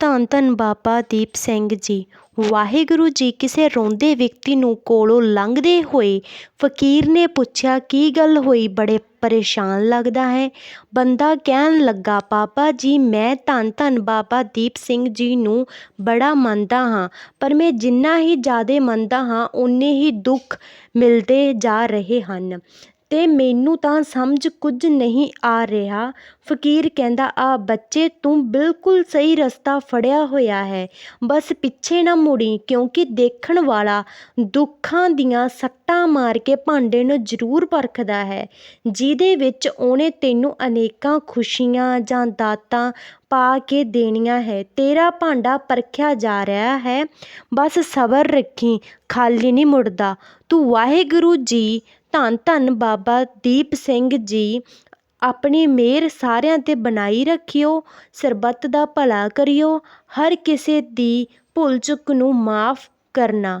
ਧੰਨ ਧੰਨ ਬਾਬਾ ਦੀਪ ਸਿੰਘ ਜੀ। ਵਾਹਿਗੁਰੂ ਜੀ ਕਿਸੇ ਰੋਂਦੇ ਵਿਅਕਤੀ ਨੂੰ ਕੋਲੋਂ ਲੰਘਦੇ ਹੋਏ ਫਕੀਰ ਨੇ ਪੁੱਛਿਆ, ਕੀ ਗੱਲ ਹੋਈ? ਬੜੇ ਪਰੇਸ਼ਾਨ ਲੱਗਦਾ ਹੈ। ਬੰਦਾ ਕਹਿਣ ਲੱਗਾ, ਬਾਬਾ ਜੀ, ਮੈਂ ਧੰਨ ਧੰਨ ਬਾਬਾ ਦੀਪ ਸਿੰਘ ਜੀ ਨੂੰ ਬੜਾ ਮੰਨਦਾ ਹਾਂ, ਪਰ ਮੈਂ ਜਿੰਨਾ ਹੀ ਜ਼ਿਆਦਾ ਮੰਨਦਾ ਹਾਂ, ਓਨੇ ਹੀ ਦੁੱਖ ਮਿਲਦੇ ਜਾ ਰਹੇ ਹਨ। ਤੇ ਮੈਨੂੰ ਤਾਂ ਸਮਝ ਕੁਝ ਨਹੀਂ ਆ ਰਿਹਾ। ਫਕੀਰ ਕਹਿੰਦਾ, ਆ ਬੱਚੇ, ਤੂੰ ਬਿਲਕੁਲ ਸਹੀ ਰਸਤਾ ਫੜਿਆ ਹੋਇਆ ਹੈ। ਬਸ ਪਿੱਛੇ ਨਾ ਮੁੜੀ, ਕਿਉਂਕਿ ਦੇਖਣ ਵਾਲਾ ਦੁੱਖਾਂ ਦੀਆਂ ਸੱਟਾਂ ਮਾਰ ਕੇ ਭਾਂਡੇ ਨੂੰ ਜ਼ਰੂਰ ਪਰਖਦਾ ਹੈ, ਜਿਹਦੇ ਵਿੱਚ ਉਹਨੇ ਤੈਨੂੰ ਅਨੇਕਾਂ ਖੁਸ਼ੀਆਂ ਜਾਂ ਦਾਤਾਂ ਪਾ ਕੇ ਦੇਣੀਆਂ ਹੈ। ਤੇਰਾ ਭਾਂਡਾ ਪਰਖਿਆ ਜਾ ਰਿਹਾ ਹੈ। ਬਸ ਸਬਰ ਰੱਖੀ, ਖਾਲੀ ਨਹੀਂ ਮੁੜਦਾ। ਤੂੰ ਵਾਹਿਗੁਰੂ ਜੀ, ਧੰਨ ਧੰਨ ਬਾਬਾ ਦੀਪ ਸਿੰਘ ਜੀ, ਆਪਣੀ ਮਿਹਰ ਸਾਰਿਆਂ 'ਤੇ ਬਣਾਈ ਰੱਖਿਓ, ਸਰਬੱਤ ਦਾ ਭਲਾ ਕਰਿਓ, ਹਰ ਕਿਸੇ ਦੀ ਭੁੱਲ ਚੁੱਕ ਨੂੰ ਮਾਫ ਕਰਨਾ।